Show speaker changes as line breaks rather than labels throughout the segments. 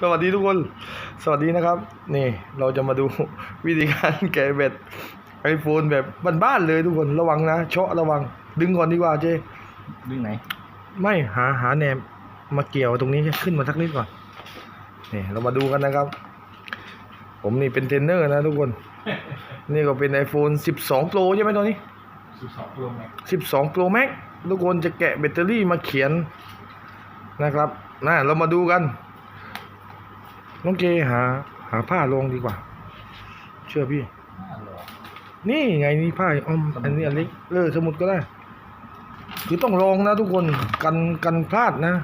สวัสดีทุกคน สวัสดีนะครับ นี่เราจะมาดูวิธีการแกะเบ็ดไอโฟนแบบบ้านๆเลยทุกคนระวังนะเชาะระวัง ดึงก่อนดีกว่าเจ
ดึงไหน
ไม่หาหาแหนมมาเกี่ยวตรงนี้ขึ้นมาสักนิดก่อนนี่เรามาดูกันนะครับ ผมนี่เป็นเทรนเนอร์นะทุกคน นี่ก็เป็น iPhone 12 Pro ใช่ไหมตัวนี้
สิบสองกิโลเมตร
12 Pro Max ทุกคนจะแกะแบตเตอรี่มาเขียนนะครับน่าเรามาดูกัน น้องเจหา หาผ้าลงดีกว่า เชื่อพี่
ห้าโล
นี่ไงนี่ผ้าอ้อม
สมุด
อันนี้อันเล็กเออสมุดก็ได้ คือต้องลองนะทุกคนกันกันพลาดนะ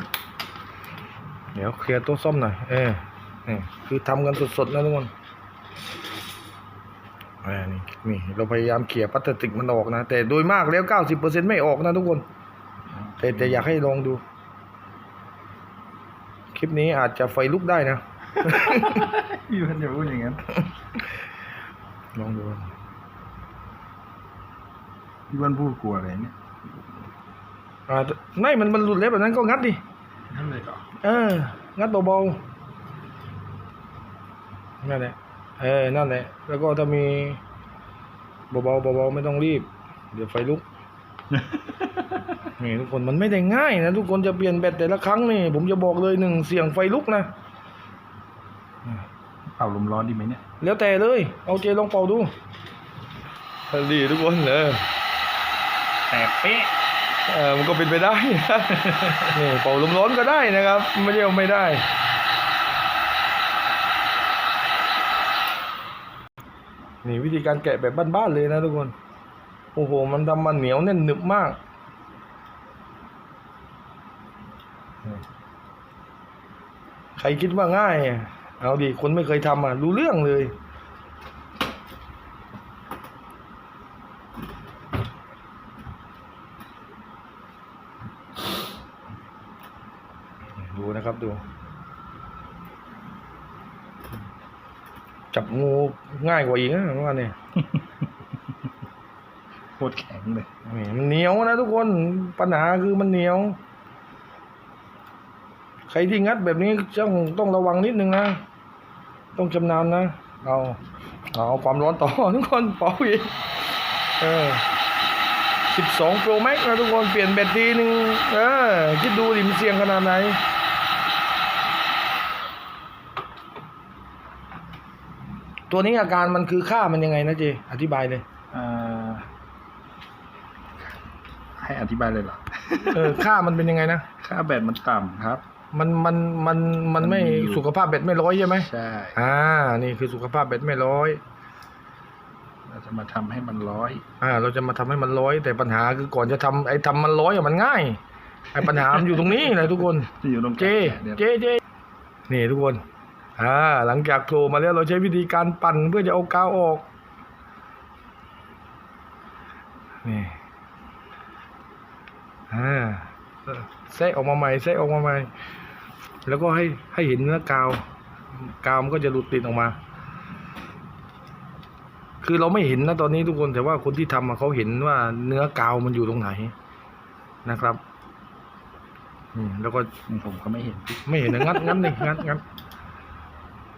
เดี๋ยวเคลียร์โต๊ะซ่อมหน่อยเออเออคือทำกันสดๆนะทุกคนอ่านี่นี่เราพยายามเขี่ยพลาสติกมันออกนะ แต่โดยมากแล้วเก้าสิบเปอร์เซ็นไม่ออกนะทุกคน แต่แต่อยากให้ลองดู คลิปนี้อาจจะไฟลุกได้นะ
พี่พันอย่าพูดอย่างนั้น
ลองดู
พี่พันพูดกลัวอะไรเนี่ย
อ่าไม่มันมันหลุดแล้วแบบนั้นก็งัดดิ
นั่นเลยเหรอ
เออ งัดเบาๆนั่นแหละเออนั่นแหละแล้วก็ถ้ามีเบาๆเบาๆไม่ต้องรีบ เดี๋ยวไฟลุกนี่ทุกคนมันไม่ได้ง่ายนะทุกคนจะเปลี่ยนแบตแต่ละครั้งนี่ผมจะบอกเลยหนึ่งเสียงไฟลุกนะ
เป่าลมร้อนดีไหมเนี่ย
แล้วแต่เลย เอาเจลองเป่าดูดีทุกคนเออ
แต่เป๊ะ
เออมันก็เป็นไปได้นะนี่เป่าลมร้อนก็ได้นะครับ ไม่ใช่ว่าไม่ได้นี่วิธีการแกะแบบบ้านๆเลยนะทุกคน โอ้โห มันทำมันเหนียวแน่นหนึบมาก ใครคิดว่าง่ายอะ เอาดิคนไม่เคยทำอะ รู้เรื่องเลย ดูนะครับดู จับงูง่ายกว่าอีกนะว่าเนี่ย
โคตรแข็งเลย
แหมมันเหนียวนะทุกคนปัญหาคือมันเหนียวใครที่งัดแบบนี้ต้องต้องระวังนิดนึงนะ ต้องชำนาญนะ เอาเอาความร้อนต่อทุกคนเป่าอีกเออสิบสองโปรแม็กนะทุกคนเปลี่ยนแบตทีหนึ่งเออคิดดูดิมนเสี่ยงขนาดไหนตัวนี้อาการมันคือค่ามันยังไงนะเจ อธิบายเลย
อ่าให้อธิบายเลยเหรอ
เออ ค่ามันเป็นยังไงนะ
ค่าแบตมันต่ำครับ
มันมันมันมันไม่
มันมีอยู่
สุขภาพแบตไม่ร้อยใช่ไหม
ใช่
อ่า นี่คือสุขภาพแบตไม่ร้อย
เราจะมาทำให้มันร้อย
อ่า เราจะมาทำให้มันร้อย แต่ปัญหาคือก่อนจะทำไอ้ทำมันร้อยอะมันง่ายไอ้ปัญหามันอยู่ตรงนี้นะทุกคน
ที่อยู่ตรง
เจ
แกะเนี่ย
เจเจนี่ทุกคนอ่าหลังจากโผล่มาแล้วเราใช้วิธีการปั่นเพื่อจะเอากาวออก นี่อ่าแซะออกมาใหม่แซะออกมาใหม่ แล้วก็ให้ให้เห็นเนื้อกาว กาวมันก็จะหลุดติดออกมา คือเราไม่เห็นนะตอนนี้ทุกคนแต่ว่าคนที่ทำอะเขาเห็นว่าเนื้อกาวมันอยู่ตรงไหนนะครับอืมแล้วก็
ผมก็ไม่เห็น
ไม่เห็นนะงัดงัดหนึ่งงัดงัด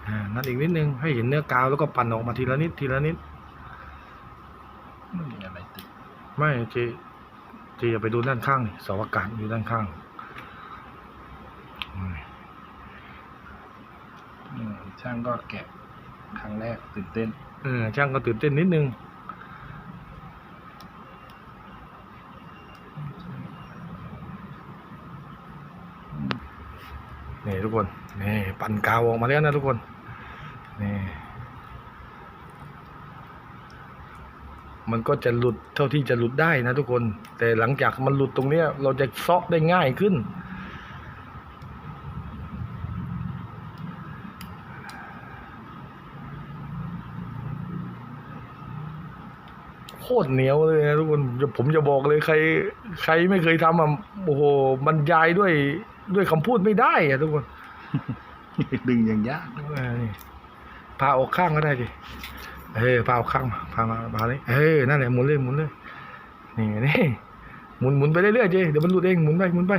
อ่างัดอีกนิดนึงให้เห็นเนื้อกาวแล้วก็ปั่นออกมาทีละนิดทีละนิด
ไม่มีอะไรติด
ไม่เจเจอย่าไปดูด้านข้างนี่เสาอากาศอยู่ด้านข้าง อืม
ช่างก็แกะครั้งแรกตื่นเต้น
เออช่างก็ตื่นเต้นนิดนึง นี่ทุกคน นี่ปั่นกาวออกมาแล้วนะทุกคน นี่ มันก็จะหลุดเท่าที่จะหลุดได้นะทุกคน แต่หลังจากมันหลุดตรงเนี้ย เราจะซาะได้ง่ายขึ้น โคตรเหนียวเลยนะทุกคนจะผมจะบอกเลยใคร ใครไม่เคยทำอะโอ้โหบรรยายด้วยด้วยคำพูดไม่ได้อะทุกคน
ดึงอย่างยาก
เออนี่พาออกข้างก็ได้ดิเออพาออกข้างมาพามาพาเลยเออนั่นแหละหมุนเลยหมุนเลยนี่นี่หมุนหมุนไปเรื่อยๆเจเดี๋ยวมันหลุดเองหมุนไปหมุนไป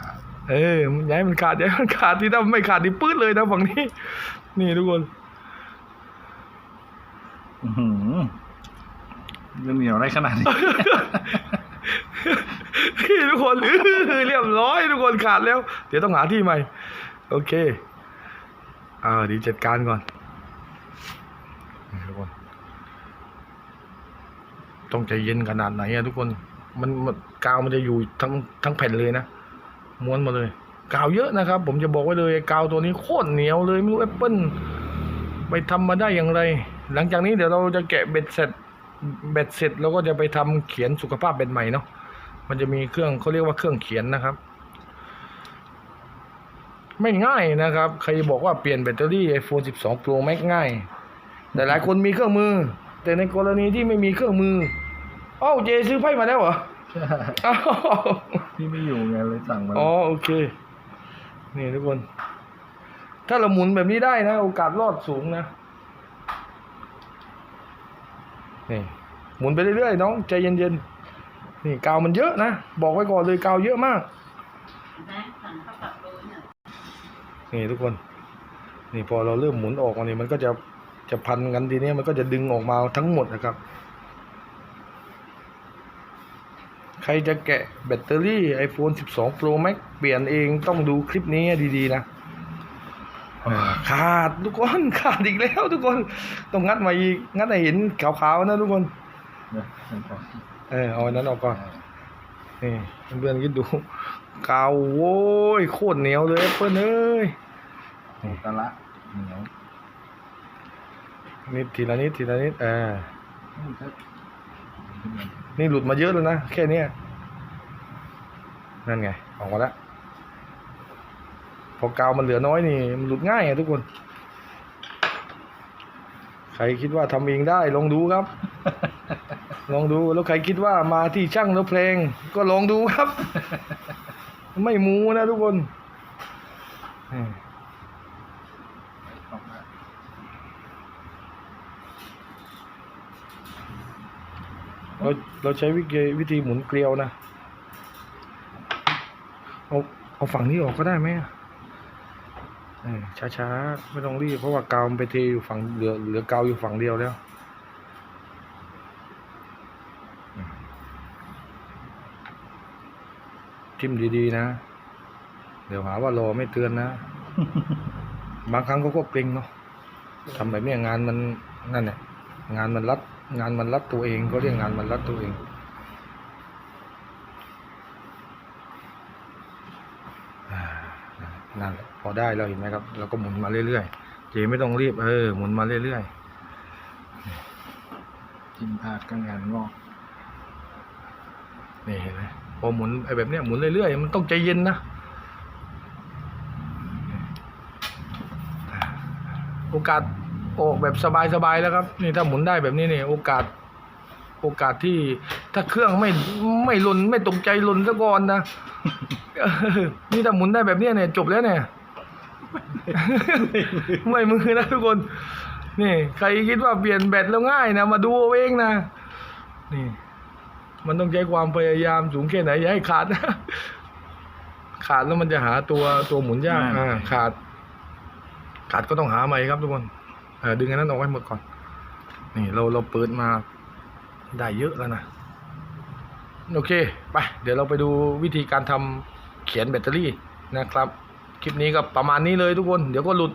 ครับ
เอออย่าให้มันขาดอย่าให้มันขาดที่ถ้าไม่ขาดนี่ปื้ดเลยนะฝั่งนี้ นี่ทุกคน
อื้อหือ ยังเหนียวได้ขนาดนี้
นี่ทุกคนเรียบร้อยทุกคนขาดแล้ว เดี๋ยวต้องหาที่ใหม่ โอเคอ่าดีจัดการก่อนทุกคนต้องใจเย็นขนาดไหนอะทุกคนมันมันกาวมันจะอยู่ทั้งทั้งแผ่นเลยนะม้วนมาเลย กาวเยอะนะครับ ผมจะบอกไว้เลยกาวตัวนี้โคตรเหนียวเลยไม่รู้แอปเปิ้ลไปทำมาได้อย่างไร หลังจากนี้เดี๋ยวเราจะแกะเบ็ดเสร็จ เบ็ดเสร็จเราก็จะไปทำเขียนสุขภาพเบ็ดใหม่เนาะมันจะมีเครื่องเขาเรียกว่าเครื่องเขียนนะครับ ไม่ง่ายนะครับ ใครบอกว่าเปลี่ยนแบตเตอรี่ iPhone 12 Pro Max ง่าย แต่หลายคนมีเครื่องมือ แต่ในกรณีที่ไม่มีเครื่องมือเอ้าเจซื้อไพ่มาแล้วเหรออ้าว
พี่ไม่อยู่ไงเลยสั่งมา
อ๋อโอเค นี่ทุกคน ถ้าเราหมุนแบบนี้ได้นะ โอกาสรอดสูงนะ นี่หมุนไปเรื่อยๆน้องใจเย็นๆนี่กาวมันเยอะนะบอกไว้ก่อนเลยกาวเยอะมาก
นี่
ทุกคนนี่พอเราเริ่มหมุนออกมานี่มันก็จะจะพันกันทีนี้มันก็จะดึงออกมาทั้งหมดนะครับ ใครจะแกะแบตเตอรี่ iPhone 12 Pro Max เปลี่ยนเองต้องดูคลิปนี้ดีๆนะ ขาดทุกคนขาดอีกแล้วทุกคนต้องงัดมาอีกงัดให้เห็นขาวๆนะทุกคน
เนี่ยมันก็
เออเอาอันนั้นออกก่อนนี่เพื่อนๆคิดดูกาวโว้ยโคตรเหนียวเลยเพื่อนเอ้ย
โอ้ตะละเหนียว
นิดทีละนิดทีละนิดเออ
อืมครับ
นี่หลุดมาเยอะแล้วนะแค่เนี้ยนั่นไงออกมาแล้ว พอกาวมันเหลือน้อยนี่มันหลุดง่ายอะทุกคน ใครคิดว่าทำเองได้ลองดูครับ ลองดูแล้วใครคิดว่ามาที่ช่างแล้วเพลง ก็ลองดูครับ ไม่มูนะทุกคนอืม
ออกมา
เราเราใช้วิธีวิธีหมุนเกลียวนะ เอาเอาฝั่งนี้ออกก็ได้ไหมอะเออ ช้าๆ ไม่ต้องรีบ เพราะว่ากาวมันไปเทอยู่ฝั่งเหลือเหลือกาวอยู่ฝั่งเดียวแล้วจิ้มดีๆนะ เดี๋ยวหาว่ารอไม่เตือนนะ บางครั้งเขาก็เกรงเนาะทำแบบเนี้ยงานมันนั่นแหละงานมันรัด งานมันรัดตัวเองเขาเรียกงานมันรัดตัวเองอ่า นั่นแหละพอได้แล้วเห็นไหมครับเราก็หมุนมาเรื่อยๆเจไม่ต้องรีบเออหมุนมาเรื่อยๆ
กินพาดก็งานงอก
นี่เห็นไหมพอหมุนไอ้แบบเนี้ยหมุนเรื่อยๆมันต้องใจเย็นนะโอกาสออกแบบสบายๆแล้วครับ นี่ถ้าหมุนได้แบบนี้นี่โอกาส โอกาสที่ถ้าเครื่องไม่ไม่หล่นไม่ตกใจหล่นซะก่อนนะเออนี่ถ้าหมุนได้แบบเนี้ยเนี่ยจบแล้วเนี่ย ไม่มือนะทุกคน นี่ ใครคิดว่าเปลี่ยนแบตแล้วง่ายนะมาดูเอาเองนะนี่ มันต้องใช้ความพยายามสูงแค่ไหนอย่าให้ขาดนะขาดแล้วมันจะหาตัวตัวหมุนยากอ่าขาด ขาดก็ต้องหาใหม่ครับทุกคนเออดึงอันนั้นออกให้หมดก่อน นี่เราเราเปิดมา ได้เยอะแล้วนะ โอเค ไป เดี๋ยวเราไปดูวิธีการทำเขียนแบตเตอรี่นะครับ คลิปนี้ก็ประมาณนี้เลยทุกคน เดี๋ยวก็หลุด